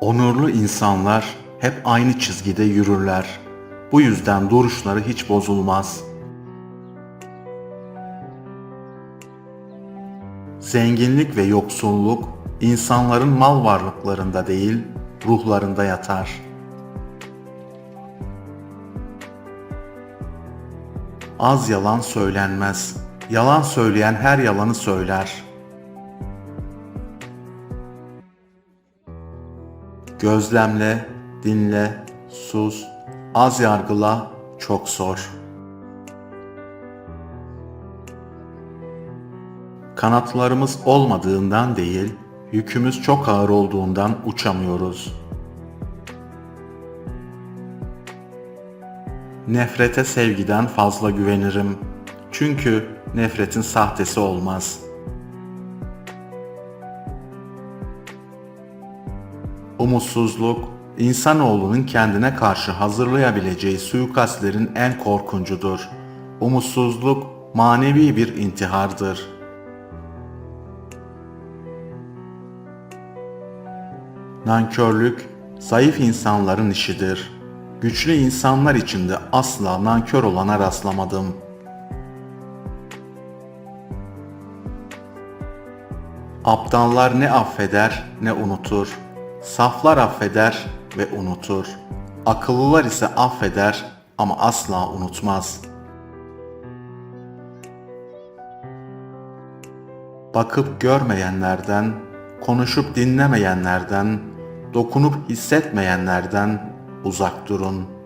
Onurlu insanlar hep aynı çizgide yürürler. Bu yüzden duruşları hiç bozulmaz. Zenginlik ve yoksulluk insanların mal varlıklarında değil, ruhlarında yatar. Az yalan söylenmez. Yalan söyleyen her yalanı söyler. Gözlemle, dinle, sus, az yargıla, çok sor. Kanatlarımız olmadığından değil, yükümüz çok ağır olduğundan uçamıyoruz. Nefrete sevgiden fazla güvenirim. Çünkü nefretin sahtesi olmaz. Umutsuzluk, insanoğlunun kendine karşı hazırlayabileceği suikastlerin en korkuncudur. Umutsuzluk manevi bir intihardır. Nankörlük zayıf insanların işidir. Güçlü insanlar içinde asla nankör olana rastlamadım. Aptallar ne affeder ne unutur. Saflar affeder ve unutur. Akıllılar ise affeder ama asla unutmaz. Bakıp görmeyenlerden, konuşup dinlemeyenlerden, dokunup hissetmeyenlerden uzak durun.''